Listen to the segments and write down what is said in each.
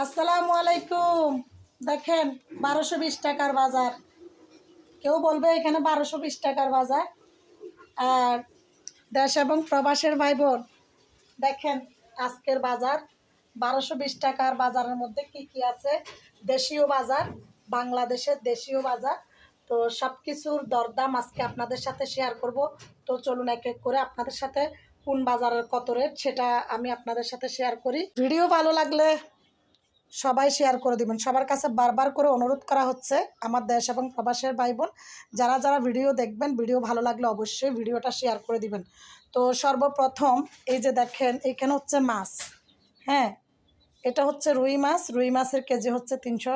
আসসালামু আলাইকুম। দেখেন, বারোশো বিশ টাকার বাজার। কেউ বলবে এখানে বারোশো বিশ টাকার বাজার। আর দেশ এবং প্রবাসের ভাই বোন দেখেন আজকের বাজার। বারোশো বিশ টাকার বাজারের মধ্যে কি কি আছে? দেশীয় বাজার, বাংলাদেশের দেশীয় বাজার। তো সব কিছুর দরদাম আজকে আপনাদের সাথে শেয়ার করব। তো চলুন এক এক করে আপনাদের সাথে কোন বাজারের কত রেট সেটা আমি আপনাদের সাথে শেয়ার করি। ভিডিও ভালো লাগলে সবাই শেয়ার করে দিবেন। সবার কাছে বারবার করে অনুরোধ করা হচ্ছে আমার দেশ এবং প্রবাসের ভাই বোন যারা যারা ভিডিও দেখবেন ভিডিও ভালো লাগলে অবশ্যই ভিডিওটা শেয়ার করে দিবেন। তো সর্বপ্রথম এই যে দেখেন, এখানে হচ্ছে মাছ। হ্যাঁ এটা হচ্ছে রুই মাছ। রুই মাছের কেজি হচ্ছে তিনশো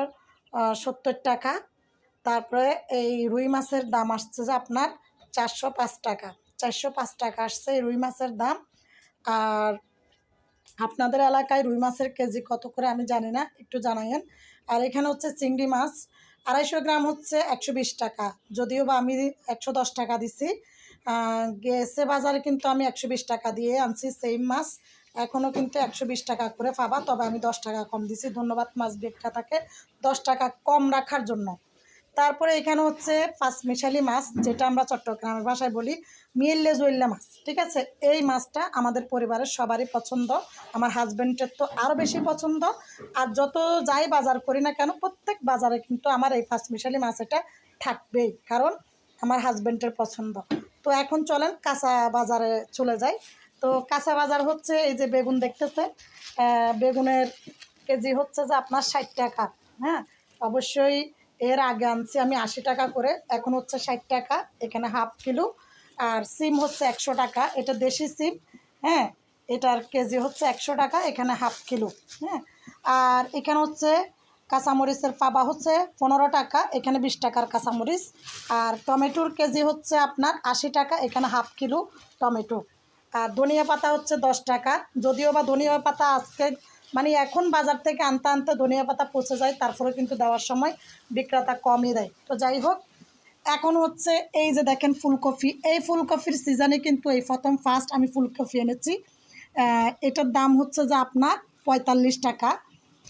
সত্তর টাকা। তারপরে এই রুই মাছের দাম আসছে যে আপনার চারশো পাঁচ টাকা। চারশো পাঁচ টাকা আসছে এই রুই মাছের দাম। আর আপনাদের এলাকায় রুই মাছের কেজি কত করে আমি জানি না, একটু জানাইন আর এখানে হচ্ছে চিংড়ি মাছ, আড়াইশো গ্রাম হচ্ছে একশো বিশ টাকা। যদিও বা আমি একশো দশ টাকা দিছি গেছে বাজারে কিন্তু আমি একশো বিশ টাকা দিয়ে আনছি সেম মাছ এখনও কিন্তু একশো বিশ টাকা করে পাবা, তবে আমি দশ টাকা কম দিছি। ধন্যবাদ মাছ বিক্রেতাকে দশ টাকা কম রাখার জন্য। তারপরে এখানে হচ্ছে পাঁচমিশালি মাছ, যেটা আমরা চট্টগ্রামের ভাষায় বলি মিয়েল্লে জইল্লা মাছ, ঠিক আছে? এই মাছটা আমাদের পরিবারের সবারই পছন্দ, আমার হাজব্যান্ডের তো আরও বেশি পছন্দ। আর যত যাই বাজার করি না কেন, প্রত্যেক বাজারে কিন্তু আমার এই পাঁচমিশালি মাছ এটা থাকবেই, কারণ আমার হাজব্যান্ডের পছন্দ। তো এখন চলেন কাঁচা বাজারে চলে যাই। তো কাঁচা বাজার হচ্ছে এই যে বেগুন দেখতেছে বেগুনের কেজি হচ্ছে যে আপনার ষাট টাকা হ্যাঁ? অবশ্যই এর আগে আনছি আমি আশি টাকা করে, এখন হচ্ছে ষাট টাকা, এখানে হাফ কিলো। আর সিম হচ্ছে একশো টাকা, এটা দেশি সিম হ্যাঁ এটার কেজি হচ্ছে একশো টাকা, এখানে হাফ কিলো হ্যাঁ। আর এখানে হচ্ছে কাঁচামরিচের পাবা হচ্ছে পনেরো টাকা, এখানে বিশ টাকার কাঁচামরিচ। আর টমেটোর কেজি হচ্ছে আপনার আশি টাকা, এখানে হাফ কিলো টমেটো। আর ধনিয়া পাতা হচ্ছে দশ টাকা, যদিও বা ধনিয়া পাতা আজকে মানে এখন বাজার থেকে আনতে আনতে ধনিয়া পাতা পচে যায়, তারপরে কিন্তু দেওয়ার সময় বিক্রেতা কমই দেয়। তো যাই হোক, এখন হচ্ছে এই যে দেখেন ফুলকপি, এই ফুলকপির সিজনে কিন্তু এই প্রথম ফার্স্ট আমি ফুলকপি এনেছি। এটার দাম হচ্ছে যে আপনার পঁয়তাল্লিশ টাকা,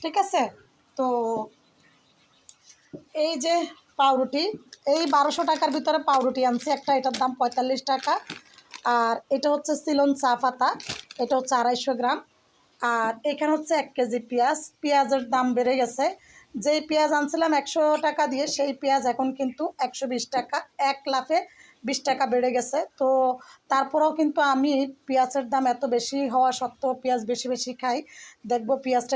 ঠিক আছে? তো এই যে পাউরুটি, এই বারোশো টাকার ভিতরে পাউরুটি আনছি, একটা এটার দাম পঁয়তাল্লিশ টাকা। আর এটা হচ্ছে সিলন চা পাতা, এটা হচ্ছে আড়াইশো গ্রাম। আর এখানে হচ্ছে এক কেজি পেঁয়াজ। পেঁয়াজের দাম বেড়ে গেছে। যেই পেঁয়াজ আনছিলাম একশো টাকা দিয়ে, সেই পেঁয়াজ এখন কিন্তু একশো বিশ টাকা, এক লাফে বিশ টাকা বেড়ে গেছে। তো তারপরেও কিন্তু আমি পেঁয়াজের দাম এত বেশি হওয়া সত্ত্বেও পেঁয়াজ বেশি বেশি খাই। দেখব পেঁয়াজটা